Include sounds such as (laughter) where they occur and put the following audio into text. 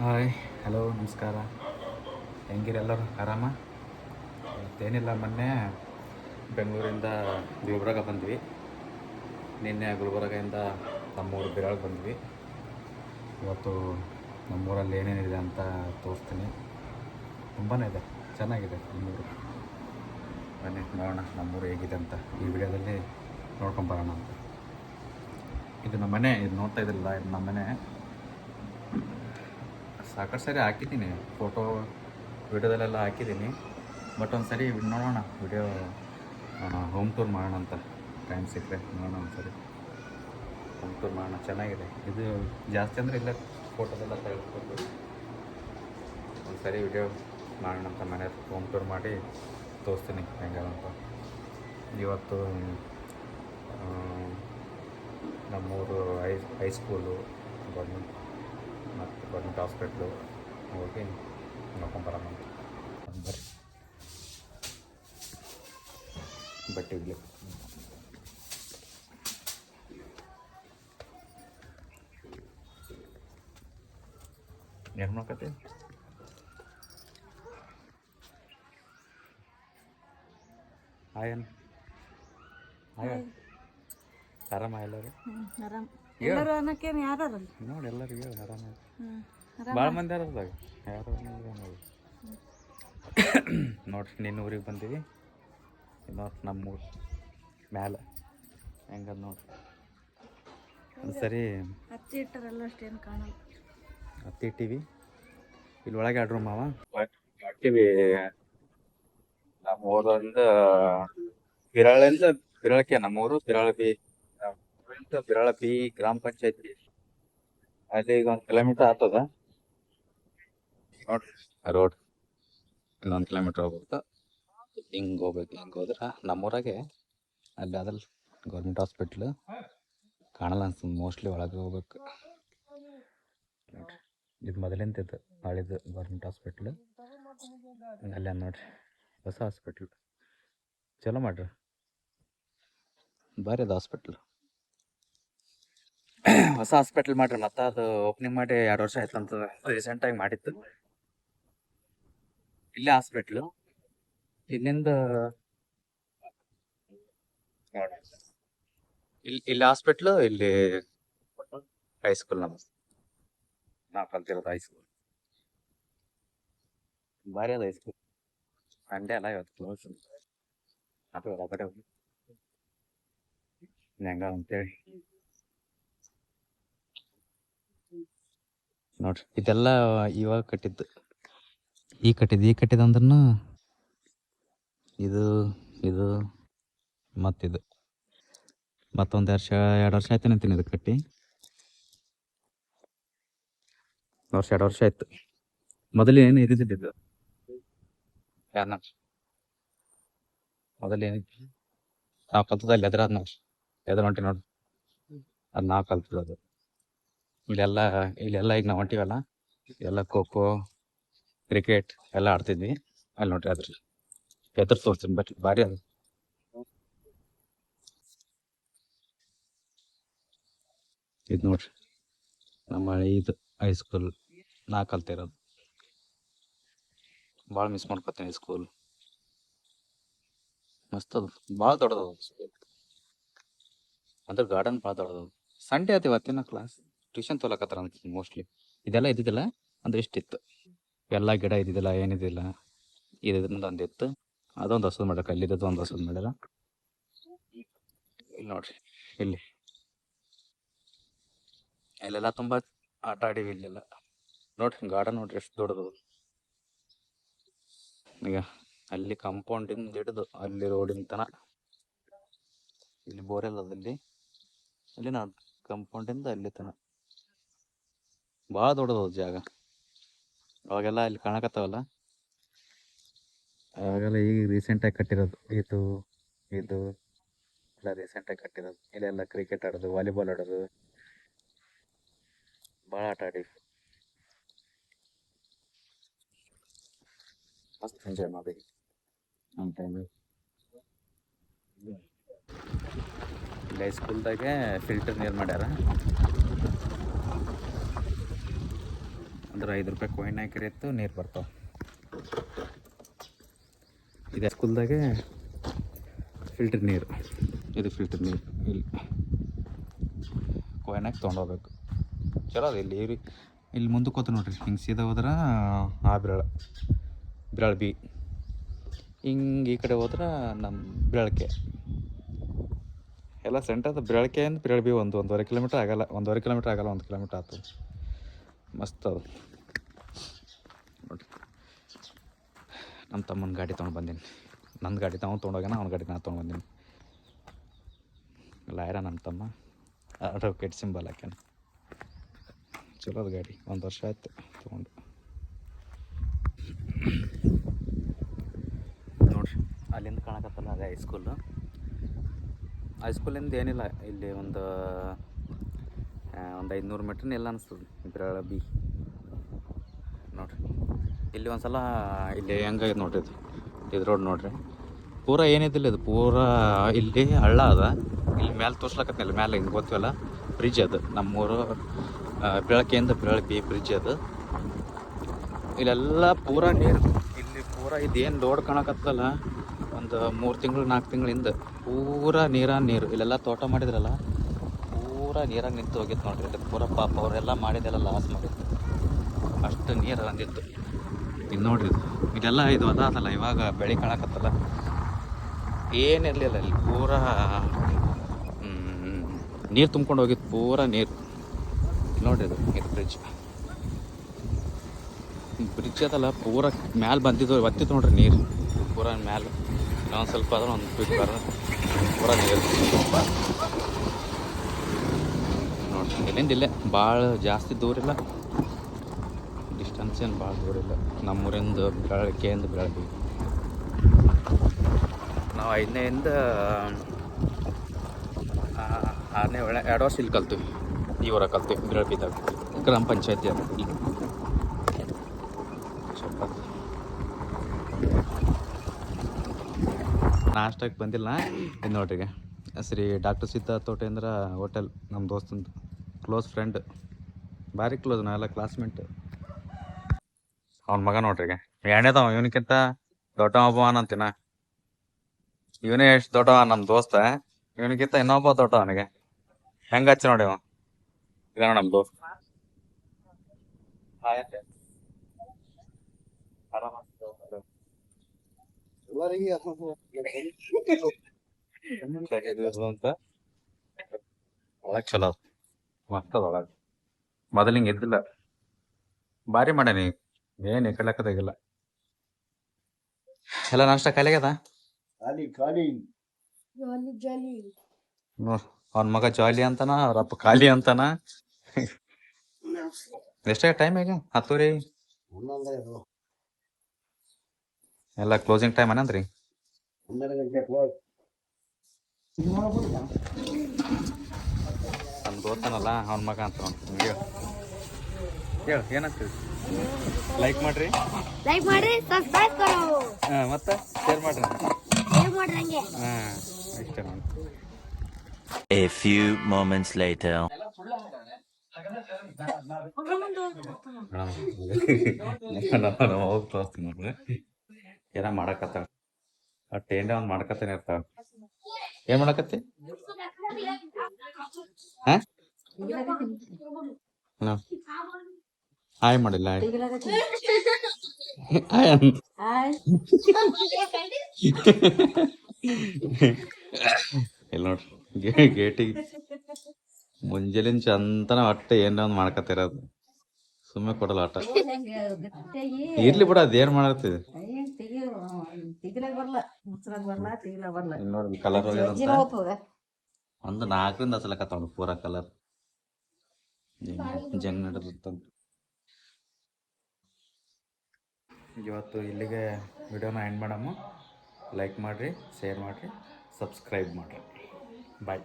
Hi, hello, ನಮಸ್ಕಾರ. ಹೆಂಗಿರಿ ಎಲ್ಲರೂ? ಆರಾಮ? ಏನಿಲ್ಲ ಮೊನ್ನೆ ಬೆಂಗಳೂರಿಂದ ಗುಲ್ಬರ್ಗ ಬಂದ್ವಿ. ನಿನ್ನೆ ಗುಲ್ಬರ್ಗಿಂದ ನಮ್ಮೂರು ಬಿರಾಳ್ ಬಂದ್ವಿ. ಇವತ್ತು ನಮ್ಮೂರಲ್ಲಿ ಏನೇನಿದೆ ಅಂತ ತೋರಿಸ್ತೀನಿ. ತುಂಬಾ ಇದೆ, ಚೆನ್ನಾಗಿದೆ ನಮ್ಮೂರು. ಬನ್ನಿ, ನೋಡೋಣ ನಮ್ಮೂರು ಹೇಗಿದೆ ಅಂತ. ಈ ವಿಡಿಯೋದಲ್ಲಿ ನೋಡ್ಕೊಂಬರೋಣ ಅಂತ. ಇದು ನಮ್ಮನೆ ಇದು ನೋಡ್ತಾ ಇದ್ದಿಲ್ಲ ಇದು ನಮ್ಮ ಮನೆ. ಸಾಕಷ್ಟು ಸರಿ ಹಾಕಿದ್ದೀನಿ ಫೋಟೋ ವಿಡಿಯೋದಲ್ಲೆಲ್ಲ ಹಾಕಿದ್ದೀನಿ. ಬಟ್ ಒಂದು ಸರಿ ನೋಡೋಣ, ವಿಡಿಯೋ ಹೋಮ್ ಟೂರ್ ಮಾಡೋಣ ಅಂತ ಟೈಮ್ ಸಿಕ್ಕರೆ ನೋಡೋಣ ಒಂದು ಸರಿ ಹೋಮ್ ಟೂರ್ ಮಾಡೋಣ, ಚೆನ್ನಾಗಿದೆ. ಇದು ಜಾಸ್ತಿ ಅಂದರೆ ಇಲ್ಲ, ಫೋಟೋದೆಲ್ಲ ತೆಗೆದುಕೊಂಡು ಒಂದು ಸರಿ ವಿಡಿಯೋ ಮಾಡೋಣ ಅಂತ ಮನೆ ಹೋಮ್ ಟೂರ್ ಮಾಡಿ ತೋರಿಸ್ತೀನಿ ಹೆಂಗೆ ಇವತ್ತು ನಮ್ಮೂರು ಹೈ, ಹೈಸ್ಕೂಲು ಗೌರ್ಮೆಂಟ್ ಮತ್ತು ಗೌರ್ಮೆಂಟ್ ಹಾಸ್ಪಿಟ್ಲು ಹೋಗಿ ನೋಡ್ಕೊಂಬರೋಣ ಅಂತ ಬರ್ರಿ ಬಟ್ಟೆ ಇಡ್ಲಿ ಏನು ಮಾಡ್ಕತ್ತಿ ಹಾಯನ್ ಹಾಯ್ ಆರಾಮ ಎಲ್ಲರೂ ಹ್ಮ್, ಆರಾಮ್ ಹೇಳು. ಎಲ್ಲರೂ ಅನ್ನಕ್ಕೇನು ನೋಡಿ ಎಲ್ಲರಿಗೂ ಹೇಳು ಆರಾಮ ಭಾಳ ಮಂದಿ ಅದಾಗ ಯಾರು ನೋಡಿ. (coughs) ನೋಡ್ರಿ ನಿನ್ನ ಊರಿಗೆ ಬಂದೀವಿ. ನೋಡ್ರಿ ನಮ್ಮ ಊರು ಮ್ಯಾಲೆ. ಹೆಂಗದ ನೋಡ್ರಿ. ಒಂದು ಸರಿ ಇಟ್ಟರಲ್ಲ ಅಷ್ಟೇನು ಕಾಣಲ್ಲ. ಹತ್ತಿ ಇಟ್ಟಿವಿ. ಇಲ್ಲಿ ಒಳಗೆ ಆಡ್ರು ಮಾವ ಹಾಕ್ತೀವಿ ನಮ್ಮ ಊರಿಂದ ತಿರಳಿಂದ ತಿರಳಕ್ಕೆ ನಮ್ಮೂರು ಬಿರಾಳ ಬಿ ಊರಿಂದ ಬಿರಾಳ ಪಿ ಗ್ರಾಮ ಪಂಚಾಯತಿ. ಅಲ್ಲಿ ಈಗ ಒಂದು ಕಿಲೋಮೀಟರ್ ಆಗ್ತದ? ನೋಡ್ರಿ. ರೋಡ್ ಇನ್ನೊಂದು ಕಿಲೋಮೀಟರ್ ಹೋಗ್ಬೇಕು ಹಿಂಗೆ ಹೋಗ್ಬೇಕು ಹಿಂಗೆ ಹೋದ್ರೆ. ನಮ್ಮೂರಾಗೆ ಅಲ್ಲಿ ಅದಲ್ಲ ಗೌರ್ಮೆಂಟ್ ಹಾಸ್ಪಿಟ್ಲು ಕಾಣಲ್ಲ ಅನ್ಸ್ತದೆ ಮೋಸ್ಟ್ಲಿ ಒಳಗೆ ಹೋಗ್ಬೇಕು. ನೋಡ್ರಿ. ಇದು ಮೊದಲಿಂದ ಹಳಿದು ಗೌರ್ಮೆಂಟ್ ಹಾಸ್ಪಿಟ್ಲು ಅಲ್ಲೇ ನೋಡ್ರಿ. ಹೊಸ ಹಾಸ್ಪಿಟ್ಲ್ ಚಲೋ ಮಾಡ್ರಿ. ಭಾರಿ ಅದು ಹಾಸ್ಪಿಟ್ಲ್ ಹೊಸ ಹಾಸ್ಪಿಟಲ್ ಮಾಡ್ರಿ ಮತ್ತ ಅದು ಓಪನಿಂಗ್ ಮಾಡಿ ಎರಡು ವರ್ಷ ಆಯ್ತು ಅಂತ ರೀಸೆಂಟಾಗಿ ಮಾಡಿತ್ತು ಇಲ್ಲೇ ಹಾಸ್ಪಿಟ್ಲು ಇಲ್ಲಿಂದ ಇಲ್ಲಿ ಇಲ್ಲಿ ಹಾಸ್ಪಿಟ್ಲು ಇಲ್ಲಿ ಹೈಸ್ಕೂಲ್ ನಮ್ಮ ನಾವು ಕಲ್ತಿರೋದು ಹೈಸ್ಕೂಲ್ ಭಾರಿ ಅದ ಹೈಸ್ಕೂಲ್ ಸಂಡೇ ಅಲ್ಲ ಇವತ್ತು ಕ್ಲೋಸ್ ಅದು ಹೊರಗಡೆ ಹೋಗಿ ಹೆಂಗ ನೋಡ್ರಿ. ಇದೆಲ್ಲ ಇವಾಗ ಕಟ್ಟಿದ್ದು. ಈ ಕಟ್ಟಿದ್ದು ಈ ಕಟ್ಟಿದ್ದು ಅಂದ್ರೂ ಇದು ಇದು ಮತ್ತಿದು. ಮತ್ತೊಂದು ವರ್ಷ ಎರಡು ವರ್ಷ ಆಯ್ತು ನಿಂತೀನಿ ಇದು ಕಟ್ಟಿ. ವರ್ಷ ಎರಡು ವರ್ಷ ಆಯ್ತು. ಮೊದಲು ಏನು ಇದ್ದಿದ್ದು ಯಾರು ಮೊದಲು ಏನು ನಾವು ಕಲ್ತದ ಅಲ್ಲಿ ಎದುರಾದ ನೋಡ್ರಿ. ಎದುರು ಹೊಂಟಿ ನೋಡ್ರಿ. ಅದು ನಾವು ಕಲ್ತಿರೋದು. ಇಲ್ಲೆಲ್ಲ ಇಲ್ಲೆಲ್ಲ ಈಗ ನಾವು ಹೊಂಟಿವಲ್ಲ, ಎಲ್ಲ ಖೋ ಖೋ, ಕ್ರಿಕೆಟ್ ಎಲ್ಲ ಆಡ್ತಿದ್ವಿ. ಅಲ್ಲಿ ನೋಡ್ರಿ ಅದ್ರ ಎದುರು ತೋರಿಸ್ತೀನಿ ಬಟ್ ಭಾರಿ ಅದು. ಇದು ನೋಡ್ರಿ, ನಮ್ಮ ಇದು ಹೈಸ್ಕೂಲ್ ನಾ ಕಲ್ತಿರೋದು ಭಾಳ ಮಿಸ್ ಮಾಡ್ಕೊತೀನಿ ಸ್ಕೂಲ್ ಮಸ್ತ್ ಅದು ಭಾಳ ದೊಡ್ಡದು ಅಂದ್ರೆ ಗಾರ್ಡನ್ ಭಾಳ ದೊಡ್ಡದು. ಸಂಡೇ ಆಯ್ತು ಇವತ್ತಿನ ಕ್ಲಾಸ್ ಟ್ಯೂಷನ್ ತೊಲಕತ್ತಾರ ಅಂತ ಮೋಸ್ಟ್ಲಿ ಇದೆಲ್ಲ ಇದ್ದಿದ್ದಿಲ್ಲ? ಅಂದ್ರೆ ಇಷ್ಟಿತ್ತು. ಎಲ್ಲ ಗಿಡ ಇದ್ದಿದ್ದಿಲ್ಲ, ಏನಿದ್ದಿಲ್ಲ. ಇದರಿಂದ ಒಂದು ಇತ್ತು. ಅದೊಂದು ಹೊಸದು ಮಾಡ್ಯಾರ ಅಲ್ಲಿ ಒಂದು ಹಸದು ಮಾಡ್ಯಾರ ಇಲ್ಲಿ ನೋಡ್ರಿ. ಇಲ್ಲಿ. ಇಲ್ಲೆಲ್ಲ ತುಂಬಾ ಆಟ ಆಡಿವಿ ಇಲ್ಲೆಲ್ಲ. ನೋಡ್ರಿ ಗಾರ್ಡನ್ ನೋಡ್ರಿ ಎಷ್ಟು ದೊಡ್ಡದು. ಈಗ ಅಲ್ಲಿ ಕಾಂಪೌಂಡಿಂದ ಹಿಡಿದು ಅಲ್ಲಿ ರೋಡಿನ ತನ. ಇಲ್ಲಿ ಬೋರೆಲ್ಲ ಅದಲ್ಲಿ ಅಲ್ಲಿ. ನಾ ಕಂಪೌಂಡಿಂದ ಅಲ್ಲಿ ತನ. ಭಾಳ ದೊಡ್ಡದ ಜಾಗ. ಅವಾಗೆಲ್ಲ ಇಲ್ಲಿ ಕಾಣಕತ್ತವಲ್ಲ? ಅವಾಗೆಲ್ಲ ಈಗ ರೀಸೆಂಟಾಗಿ ಕಟ್ಟಿರೋದು. ಇದು ಇದು, ಎಲ್ಲ ರೀಸೆಂಟಾಗಿ ಕಟ್ಟಿರೋದು. ಇಲ್ಲೆಲ್ಲ ಕ್ರಿಕೆಟ್ ಆಡೋದು ವಾಲಿಬಾಲ್ ಆಡೋದು. ಭಾಳ ಆಟ ಆಡಿ. ಮಸ್ತ್ ಎಂಜಾಯ್ ಮಾಡಿ ನಮ್ಮ ಟೈಮ್ ಇಲ್ಲಿ ಹೈಸ್ಕೂಲ್ದಾಗೆ ಫಿಲ್ಟರ್ ನೀರು ಮಾಡ್ಯಾರ. ಅಂದ್ರೆ ಐದು ರೂಪಾಯಿ ಕಾಯಿನ್ ಹಾಕಿರಿ ಇತ್ತು, ನೀರು ಬರ್ತಾವೆ. ಇದೆ ಸ್ಕೂಲ್ದಾಗೆ ಫಿಲ್ಟರ್ ನೀರು. ಇದು ಫಿಲ್ಟರ್ ನೀರು, ಇಲ್ಲಿ. ಕಾಯಿನ್ ಹಾಕಿ ತೊಗೊಂಡೋಗ್ಬೇಕು ಚಲೋ ಅದ ಇಲ್ಲಿ ಇವ್ರಿ ಇಲ್ಲಿ ಮುಂದಕ್ಕೆ ಹೋತ ನೋಡ್ರಿ, ಹಿಂಗೆ ಸೀದಾ ಹೋದ್ರೆ, ಆ ಬಿರಳ ಬಿರಳ ಬಿ. ಹಿಂಗೆ ಈ ಕಡೆ ಹೋದ್ರೆ ನಮ್ಮ ಬಿರಳಕೆ. ಎಲ್ಲ ಸೆಂಟರ್ ಬಿರಳಕೆ ಅಂತ ಬಿರಳ ಬಿ ಒಂದು, ಒಂದೂವರೆ ಕಿಲೋಮೀಟ್ರ್ ಆಗಲ್ಲ, ಒಂದೂವರೆ ಕಿಲೋಮೀಟ್ರ್ ಆಗಲ್ಲ, ಒಂದು ಕಿಲೋಮೀಟ್ರ್ ಆಯ್ತು ಮಸ್ತ್ ಅದು. ನೋಡಿ ನಮ್ಮ ತಮ್ಮನ ಗಾಡಿ ತೊಗೊಂಡು ಬಂದೀನಿ. ನನ್ನ ಗಾಡಿ ತಗೊಂಡು ತೊಗೊಂಡೋಗ್ಯಾನ, ಅವ್ನ ಗಾಡಿ ನಾನು ತೊಗೊಂಡು ಬಂದೀನಿ. ಲಾಯರ ನಮ್ಮ ತಮ್ಮ. ಅಡ್ವೊಕೇಟ್ ಸಿಂಬಲ್ ಹಾಕ್ಯಾನ. ಚಲೋ ಅದು ಗಾಡಿ. ಒಂದು ವರ್ಷ ಆಯ್ತು ತೊಗೊಂಡು. ನೋಡ್ರಿ, ಅಲ್ಲಿಂದ ಕಾಣಕತ್ತಲ್ಲ ಅದೇ ಹೈಸ್ಕೂಲು ಹೈಸ್ಕೂಲಿಂದ ಏನಿಲ್ಲ, ಇಲ್ಲಿ ಒಂದು ಒಂದು ಐದುನೂರು ಮೀಟ್ರ್ ಎಲ್ಲ ಅನಿಸ್ತದೆ. ಬಿರಳ ಬಿ. ನೋಡ್ರಿ. ಇಲ್ಲಿ ಒಂದು ಸಲ ಇಲ್ಲಿ ಹೆಂಗಾಗೈತೆ ನೋಡ್ರಿ ಇದು. ಇದು ರೋಡ್ ನೋಡ್ರಿ. ಪೂರ ಏನಿದಿಲ್ಲ ಇದು. ಪೂರ ಇಲ್ಲಿ ಹಳ್ಳ ಅದ. ಇಲ್ಲಿ ಮ್ಯಾಲೆ ತೋರ್ಸ್ಲಕತ್ತಿಲ್ಲ ಮ್ಯಾಲೆ ಹಿಂಗೆ ಗೊತ್ತಿಲ್ಲ ಬ್ರಿಡ್ಜ್ ಅದು. ನಮ್ಮೂರು ಬೆಳಕೆಯಿಂದ ಬೆಳಕಿ ಬ್ರಿಡ್ಜ್ ಅದು. ಇಲ್ಲೆಲ್ಲ ಪೂರ ನೀರು. ಇಲ್ಲಿ ಪೂರ ಇದೇನು ರೋಡ್ ಕಾಣಕತ್ತಲ್ಲ? ಒಂದು ಮೂರು ತಿಂಗಳು ನಾಲ್ಕು ತಿಂಗಳಿಂದ ಪೂರ ನೀರ, ನೀರು. ಇಲ್ಲೆಲ್ಲ ತೋಟ ಮಾಡಿದ್ರಲ್ಲ? ಪೂರ ನೀರಾಗಿ ನಿಂತು ಹೋಗಿತ್ತು ನೋಡ್ರಿ. ಅದಕ್ಕೆ ಪೂರ ಪಾಪ ಅವರೆಲ್ಲ ಮಾಡಿದೆಲ್ಲ ಲಾಸ್ ಮಾಡಿತ್ತು ಅಷ್ಟು ನೀರು ಅಂದಿತ್ತು ಇದು ನೋಡ್ರಿ ಇದು. ಇದೆಲ್ಲ ಇದು ಅದಾದಲ್ಲ ಇವಾಗ ಬೆಳೆ ಕಾಣಕತ್ತಲ್ಲ. ಏನಿರಲಿಲ್ಲ ಇಲ್ಲಿ. ಪೂರ ನೀರು ತುಂಬ್ಕೊಂಡು ಹೋಗಿತ್ತು ಪೂರ ನೀರು. ನೋಡ್ರಿ ಇದು ಇದು ಬ್ರಿಡ್ಜ್ ಬ್ರಿಡ್ಜ್ ಅದಲ್ಲ, ಪೂರ ಮ್ಯಾಲೆ ಬಂದಿದ್ದು, ಒತ್ತಿತ್ತು ನೋಡ್ರಿ ನೀರು. ಪೂರ ಮ್ಯಾಲೆ. ಇನ್ನೊಂದು ಸ್ವಲ್ಪ ಆದ್ರೆ ಒಂದು ಪೂರ ನೀರು. ಇಲ್ಲಿಂದ ಇಲ್ಲೇ ಭಾಳ ಜಾಸ್ತಿ ದೂರ ಇಲ್ಲ. ಡಿಸ್ಟೆನ್ಸ್ ಏನು ಭಾಳ ದೂರ ಇಲ್ಲ. ನಮ್ಮೂರಿಂದ ಬೆಳಗ್ಗೆಯಿಂದ ಬೆಳಗ್ಗೆ ನಾವು ಐದನೇಯಿಂದ ಆರನೇ ಒಳ್ಳೆ ಎರಡು ವರ್ಷ ಇಲ್ಲಿ ಕಲ್ತೀವಿ. ಈ ಊರಾಗ ಕಲ್ತೀವಿ ಬಿರಳ್ಬಿದ್ದಾಗ ಗ್ರಾಮ ಪಂಚಾಯತಿ ಅಂತ ನಾಷ್ಟಕ್ಕೆ ಬಂದಿಲ್ಲ. ನೋಡ್ರಿ ಈಗ. ಶ್ರೀ ಡಾಕ್ಟರ್ ಸೀತಾ ತೋಟೇಂದ್ರ ಹೋಟೆಲ್ ನಮ್ಮ ದೋಸ್ತಂದು. ಕ್ಲೋಸ್ ಫ್ರೆಂಡ್ ಭಾರಿ ಕ್ಲೋಸ್ ನಾವೆಲ್ಲ ಕ್ಲಾಸ್ಮೇಟ್ ಅವ್ನ ಮಗ ನೋಡ್ರಿ ಎರಡನೇದವ ಇವನಿಕ್ಕಿಂತ ದೊಡ್ಡವ ಅಂತಿನ ಇವನೇ ಎಷ್ಟು ದೊಡ್ಡವ ನಮ್ಮ ದೋಸ್ತ ಇವನಿಗಿಂತ ಇನ್ನೊಬ್ಬ ದೊಡ್ಡ ಅವನಿಗೆ ಹೆಂಗ ಹಚ್ಚಿ ನೋಡಿ ಅವ ಇದ ನಮ್ಮ ದೋಸ್ತ ಚಲೋ ಒಳಗ್ ಮೊದಲು ಹಿಂಗೆ ಇದ್ದಿಲ್ಲ. ಭಾರಿ ಮಾಡ ಏನ್ ಕಡ್ಲಕ್ಕ ತೆಗಿಲ್ಲ ಎಲ್ಲ ನಾಷ್ಟ ಕಲಿಗದ ಖಾಲಿ ಖಾಲಿ. ನೋಡ್ ಅವ್ನ ಮಗ ಜಾಲಿ ಅಂತಾನ ಅವ್ರ ಅಪ್ಪ ಖಾಲಿ ಅಂತಾನ. ಎಷ್ಟೇ ಟೈಮ್ ಈಗ ಹತ್ತೂರಿ ಎಲ್ಲ ಕ್ಲೋಸಿಂಗ್ ಟೈಮ್ ಏನಂದ್ರಿ? ಹನ್ನೆರಡು ಗಂಟೆ ಕ್ಲೋಸ್ ದೋಸ್ತನಲ್ಲ ಅವ್ನ ಮಗ ಅಂತ ಹೇಳು. ಹೇಳು ಏನಂತೀವಿ ಲೈಕ್ ಮಾಡ್ರಿ. ಲೈಕ್ ಮಾಡ್ರಿ ಸಬ್ಸ್ಕ್ರೈಬ್ ಕರೋ ಹಾ ಮತ್ತೆ ಶೇರ್ ಮಾಡ್ರಿ ಶೇರ್ ಮಾಡ್ರಿ ಹಂಗೆ. ಹಾ ಇಷ್ಟೇ ನೋಡಿ. A few moments later. ಏನ ಮಾಡಕತ್ತ ಟೇಂಡ ಒಂದ್ ಮಾಡ್ಕತ್ತಾನೆ ಇರ್ತಾವ ಏನ್ ಮಾಡಕತ್ತಿ? ಹಾ. ಹಾಯ್ ಮಾಡಿಲ್ಲ ಇಲ್ಲಿ ನೋಡ್ರಿ ಗೇಟಿಗೆ ಮುಂಜಾಲಿನ ಚಂತನ ಅಟ್ಟ ಏನ ಒಂದ್ ಮಾಡ್ಕತ್ತಿರೋದು. ಸುಮ್ಮನೆ ಕೊಡಲ್ಲ ಆಟ ಇರ್ಲಿ ಬಿಡ ಅದೇನ್ ಮಾಡತ್ತಿದೆ ಕಲರ್ ಒಂದು ನಾಲ್ಕರಿಂದ ಹಚ್ಚಲಕತ್ತಾವ ಪೂರ ಕಲರ್ ಜಂಗ್ ನಡೆದಂತ ಇವತ್ತು ಇಲ್ಲಿಗೆ ವಿಡಿಯೋನ ಎಂಡ್ ಮಾಡಮ್ಮ ಲೈಕ್ ಮಾಡಿರಿ ಶೇರ್ ಮಾಡಿರಿ ಸಬ್ಸ್ಕ್ರೈಬ್ ಮಾಡಿರಿ. ಬಾಯ್